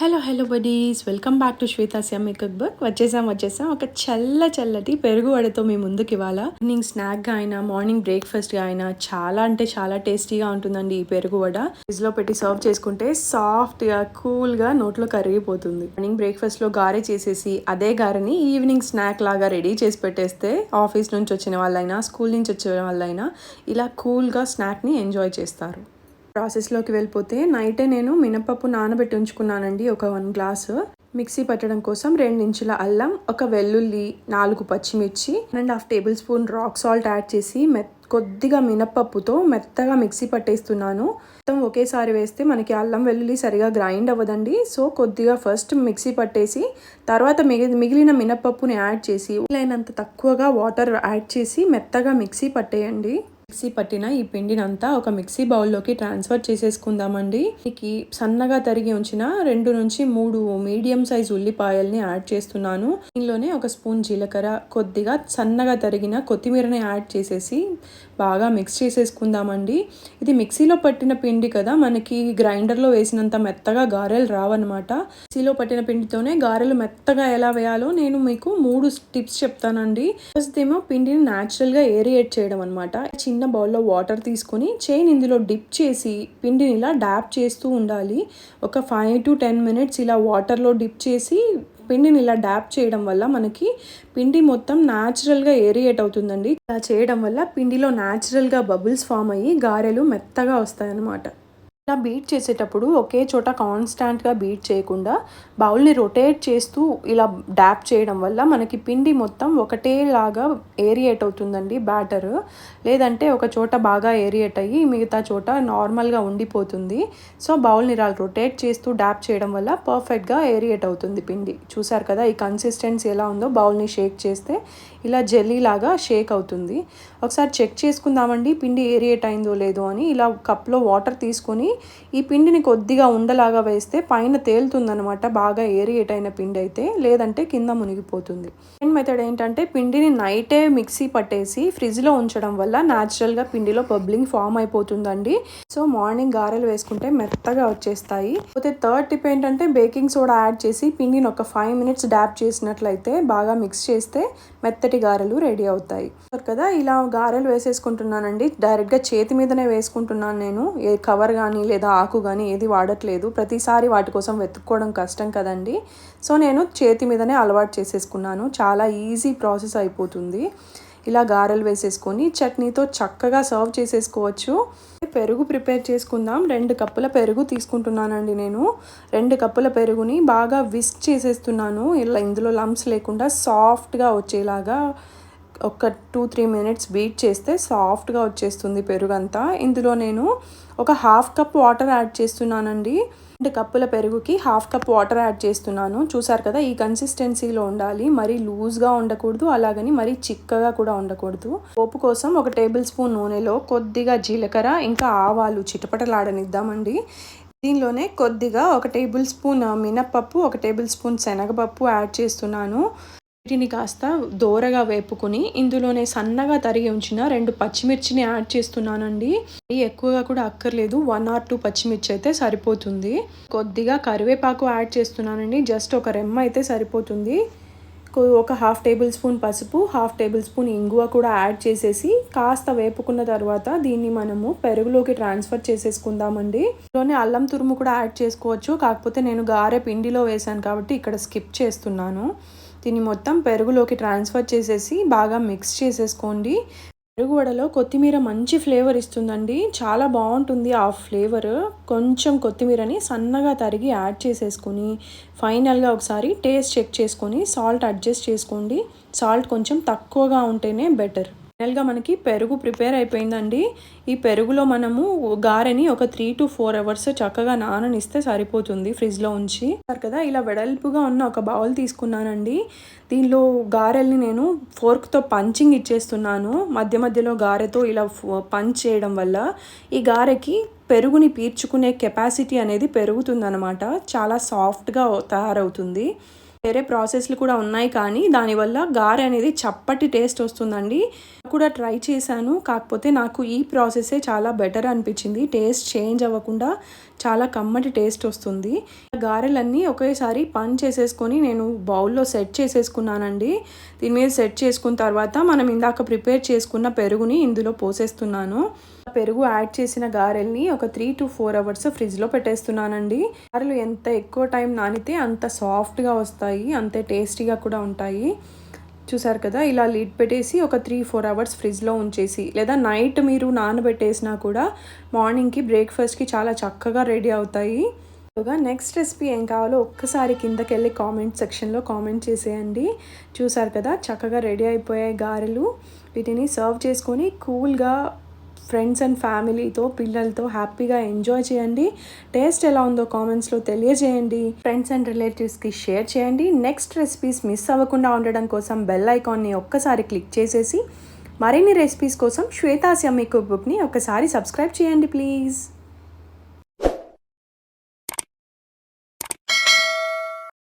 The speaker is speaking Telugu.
Hello hello buddies welcome back to Shweta Shyam makeup book వచ్చేసాం వచ్చేసాం. ఒక చల్ల చల్లటి పెరుగు వడతో మీ ముందుకు ఇవాళ. ఈవినింగ్ స్నాక్గా అయినా మార్నింగ్ బ్రేక్ఫాస్ట్గా అయినా చాలా అంటే చాలా టేస్టీగా ఉంటుందండి ఈ పెరుగు వడ. ఫ్రిడ్జ్లో పెట్టి సర్వ్ చేసుకుంటే సాఫ్ట్గా కూల్గా నోట్లో కరిగిపోతుంది. మార్నింగ్ బ్రేక్ఫాస్ట్లో గారె చేసేసి అదే గారెని ఈవినింగ్ స్నాక్ లాగా రెడీ చేసి పెట్టేస్తే ఆఫీస్ నుంచి వచ్చిన వాళ్ళైనా స్కూల్ నుంచి వచ్చిన వాళ్ళైనా ఇలా కూల్గా స్నాక్ని ఎంజాయ్ చేస్తారు. ప్రాసెస్లోకి వెళ్ళిపోతే నైటే నేను మినపప్పు నానబెట్టి ఉంచుకున్నానండి ఒక వన్ గ్లాసు. మిక్సీ పట్టడం కోసం రెండు ఇంచుల అల్లం ఒక వెల్లుల్లి నాలుగు పచ్చిమిర్చి and half tablespoon rock salt add చేసి మెత్ కొద్దిగా మినపప్పుతో మెత్తగా మిక్సీ పట్టేస్తున్నాను. మొత్తం ఒకేసారి వేస్తే మనకి అల్లం వెల్లుల్లి సరిగా గ్రైండ్ అవ్వదండి. సో కొద్దిగా ఫస్ట్ మిక్సీ పట్టేసి తర్వాత మిగిలిన మినపప్పుని యాడ్ చేసి వీలైనంత తక్కువగా వాటర్ యాడ్ చేసి మెత్తగా మిక్సీ పట్టేయండి. మిక్సీ పట్టిన ఈ పిండిని అంతా ఒక మిక్సీ బౌల్లోకి ట్రాన్స్ఫర్ చేసేసుకుందామండి. దీనికి సన్నగా తరిగి ఉంచిన రెండు నుంచి మూడు మీడియం సైజ్ ఉల్లిపాయల్ని యాడ్ చేస్తున్నాను. దీనిలోనే ఒక స్పూన్ జీలకర్ర కొద్దిగా సన్నగా తరిగిన కొత్తిమీరని యాడ్ చేసేసి బాగా మిక్స్ చేసేసుకుందామండి. ఇది మిక్సీలో పట్టిన పిండి కదా మనకి గ్రైండర్లో వేసినంత మెత్తగా గారెలు రావన్నమాట. మిక్సీలో పట్టిన పిండితోనే గారెలు మెత్తగా ఎలా వేయాలో నేను మీకు మూడు టిప్స్ చెప్తానండి. ఫస్ట్ ఏమో పిండిని న్యాచురల్గా ఏరియేట్ చేయడం అనమాట చిన్న చిన్న బౌల్లో వాటర్ తీసుకొని చైన్ ఇందులో డిప్ చేసి పిండిని ఇలా డ్యాప్ చేస్తూ ఉండాలి. ఒక ఫైవ్ టు టెన్ మినిట్స్ ఇలా వాటర్లో డిప్ చేసి పిండిని ఇలా డ్యాప్ చేయడం వల్ల మనకి పిండి మొత్తం న్యాచురల్గా ఏరియేట్ అవుతుందండి. ఇలా చేయడం వల్ల పిండిలో న్యాచురల్గా బబుల్స్ ఫామ్ అయ్యి గారెలు మెత్తగా వస్తాయన్నమాట. ఇలా బీట్ చేసేటప్పుడు ఒకే చోట కాన్స్టాంట్గా బీట్ చేయకుండా బౌల్ని రొటేట్ చేస్తూ ఇలా డ్యాప్ చేయడం వల్ల మనకి పిండి మొత్తం ఒకటేలాగా ఏరియేట్ అవుతుందండి బ్యాటర్. లేదంటే ఒక చోట బాగా ఏరియేట్ అయ్యి మిగతా చోట నార్మల్గా ఉండిపోతుంది. సో బౌల్ని ఇలా రొటేట్ చేస్తూ డ్యాప్ చేయడం వల్ల పర్ఫెక్ట్గా ఏరియేట్ అవుతుంది పిండి. చూసారు కదా ఈ కన్సిస్టెన్సీ ఎలా ఉందో బౌల్ని షేక్ చేస్తే ఇలా జెల్లీ లాగా షేక్ అవుతుంది. ఒకసారి చెక్ చేసుకుందామండి పిండి ఏరియేట్ అయిందో లేదో అని. ఇలా కప్లో వాటర్ తీసుకొని ఈ పిండిని కొద్దిగా ఉండలాగా వేస్తే పైన తేలుతుందనమాట బాగా ఏరియేట్ అయిన పిండి అయితే లేదంటే కింద మునిగిపోతుంది. సెకండ్ మెథడ్ ఏంటంటే పిండిని నైటే మిక్సీ పట్టేసి ఫ్రిడ్జ్లో ఉంచడం వల్ల న్యాచురల్గా పిండిలో బబ్లింగ్ ఫామ్ అయిపోతుందండి. సో మార్నింగ్ గారెలు వేసుకుంటే మెత్తగా వచ్చేస్తాయి. పోతే థర్డ్ టిప్ ఏంటంటే బేకింగ్ సోడా యాడ్ చేసి పిండిని ఒక ఫైవ్ మినిట్స్ డ్యాప్ చేసినట్లయితే బాగా మిక్స్ చేస్తే మెత్తటి గారెలు రెడీ అవుతాయి. కదా ఇలా గారెలు వేసేసుకుంటున్నానండి. డైరెక్ట్గా చేతి మీదనే వేసుకుంటున్నాను నేను. ఏ కవర్ కానీ లేదా ఆకు కానీ ఏది వాడట్లేదు. ప్రతిసారి వాటి కోసం వెతుక్కోవడం కష్టం కదండి. సో నేను చేతి మీదనే అలవాటు చేసేసుకున్నాను. చాలా ఈజీ ప్రాసెస్ అయిపోతుంది. ఇలా గారెలు వేసేసుకొని చట్నీతో చక్కగా సర్వ్ చేసేసుకోవచ్చు. పెరుగు ప్రిపేర్ చేసుకుందాం. రెండు కప్పుల పెరుగు తీసుకుంటున్నానండి నేను. రెండు కప్పుల పెరుగుని బాగా విస్క్ చేసేస్తున్నాను. ఇలా ఇందులో లంప్స్ లేకుండా సాఫ్ట్గా వచ్చేలాగా ఒక టూ త్రీ మినిట్స్ బీట్ చేస్తే సాఫ్ట్గా వచ్చేస్తుంది పెరుగంతా. ఇందులో నేను ఒక హాఫ్ కప్ వాటర్ యాడ్ చేస్తున్నానండి. రెండు కప్పుల పెరుగుకి హాఫ్ కప్ వాటర్ యాడ్ చేస్తున్నాను. చూసారు కదా ఈ కన్సిస్టెన్సీలో ఉండాలి. మరీ లూజ్గా ఉండకూడదు అలాగని మరీ చిక్కగా కూడా ఉండకూడదు. పోపు కోసం ఒక టేబుల్ స్పూన్ నూనెలో కొద్దిగా జీలకర్ర ఇంకా ఆవాలు చిటపటలాడనిద్దామండి. దీనిలోనే కొద్దిగా ఒక టేబుల్ స్పూన్ మినప్పప్పు ఒక టేబుల్ స్పూన్ శనగపప్పు యాడ్ చేస్తున్నాను. వీటిని కాస్త దోరగా వేపుకుని ఇందులోనే సన్నగా తరిగి ఉంచిన రెండు పచ్చిమిర్చిని యాడ్ చేస్తున్నానండి. ఎక్కువగా కూడా అక్కర్లేదు. వన్ ఆర్ టూ పచ్చిమిర్చి అయితే సరిపోతుంది. కొద్దిగా కరివేపాకు యాడ్ చేస్తున్నానండి. జస్ట్ ఒక రెమ్మ అయితే సరిపోతుంది. ఒక హాఫ్ టేబుల్ స్పూన్ పసుపు హాఫ్ టేబుల్ స్పూన్ ఇంగువ కూడా యాడ్ చేసేసి కాస్త వేపుకున్న తర్వాత దీన్ని మనము పెరుగులోకి ట్రాన్స్ఫర్ చేసేసుకుందామండి. ఇందులోనే అల్లం తురుము కూడా యాడ్ చేసుకోవచ్చు. కాకపోతే నేను గారె పిండిలో వేసాను కాబట్టి ఇక్కడ స్కిప్ చేస్తున్నాను. దీన్ని మొత్తం పెరుగులోకి ట్రాన్స్ఫర్ చేసేసి బాగా మిక్స్ చేసేసుకోండి. పెరుగు వడలో కొత్తిమీర మంచి ఫ్లేవర్ ఇస్తుందండి. చాలా బాగుంటుంది ఆ ఫ్లేవర్. కొంచెం కొత్తిమీరని సన్నగా తరిగి యాడ్ చేసేసుకొని ఫైనల్గా ఒకసారి టేస్ట్ చెక్ చేసుకొని సాల్ట్ అడ్జస్ట్ చేసుకోండి. సాల్ట్ కొంచెం తక్కువగా ఉంటేనే బెటర్. ఫైనల్గా మనకి పెరుగు ప్రిపేర్ అయిపోయిందండి. ఈ పెరుగులో మనము గారెని ఒక త్రీ టు ఫోర్ అవర్స్ చక్కగా నాననిస్తే సరిపోతుంది ఫ్రిడ్జ్లో ఉంచి. కదా ఇలా వెడల్పుగా ఉన్న ఒక బౌల్ తీసుకున్నానండి. దీనిలో గారెల్ని నేను ఫోర్క్తో పంచింగ్ ఇచ్చేస్తున్నాను. మధ్య మధ్యలో గారెతో ఇలా పంచ్ చేయడం వల్ల ఈ గారెకి పెరుగుని పీల్చుకునే కెపాసిటీ అనేది పెరుగుతుందన్నమాట. చాలా సాఫ్ట్గా తయారవుతుంది. వేరే ప్రాసెస్లు కూడా ఉన్నాయి కానీ దానివల్ల గారె అనేది చప్పటి టేస్ట్ వస్తుందండి. కూడా ట్రై చేశాను. కాకపోతే నాకు ఈ ప్రాసెసే చాలా బెటర్ అనిపించింది. టేస్ట్ చేంజ్ అవ్వకుండా చాలా కమ్మటి టేస్ట్ వస్తుంది. గారెలన్నీ ఒకేసారి పని చేసేసుకొని నేను బౌల్లో సెట్ చేసేసుకున్నానండి. దీని మీద సెట్ చేసుకున్న తర్వాత మనం ఇందాక ప్రిపేర్ చేసుకున్న పెరుగుని ఇందులో పోసేస్తున్నాను. పెరుగు యాడ్ చేసిన గారెల్ని ఒక త్రీ టు ఫోర్ అవర్స్ ఫ్రిడ్జ్లో పెట్టేస్తున్నానండి. గారెలు ఎంత ఎక్కువ టైం నానితే అంత సాఫ్ట్గా వస్తాయి. అంతే టేస్టీగా కూడా ఉంటాయి. చూసారు కదా ఇలా లీడ్ పెట్టేసి ఒక త్రీ ఫోర్ అవర్స్ ఫ్రిడ్జ్లో ఉంచేసి లేదా నైట్ మీరు నానబెట్టేసినా కూడా మార్నింగ్కి బ్రేక్ఫాస్ట్కి చాలా చక్కగా రెడీ అవుతాయి. నెక్స్ట్ రెసిపీ ఏం కావాలో ఒక్కసారి కిందకి వెళ్ళి కామెంట్ సెక్షన్లో కామెంట్ చేసేయండి. చూసారు కదా చక్కగా రెడీ అయిపోయాయి గారెలు. వీటిని సర్వ్ చేసుకొని కూల్గా ఫ్రెండ్స్ అండ్ ఫ్యామిలీతో పిల్లలతో హ్యాపీగా ఎంజాయ్ చేయండి. టేస్ట్ ఎలా ఉందో కామెంట్స్లో తెలియజేయండి. ఫ్రెండ్స్ అండ్ రిలేటివ్స్కి షేర్ చేయండి. నెక్స్ట్ రెసిపీస్ మిస్ అవ్వకుండా ఉండడం కోసం బెల్ ఐకాన్ని ఒక్కసారి క్లిక్ చేసేసి మరిన్ని రెసిపీస్ కోసం శ్వేతాస్యమ్మి కుక్ బుక్ని ఒకసారి సబ్స్క్రైబ్ చేయండి ప్లీజ్.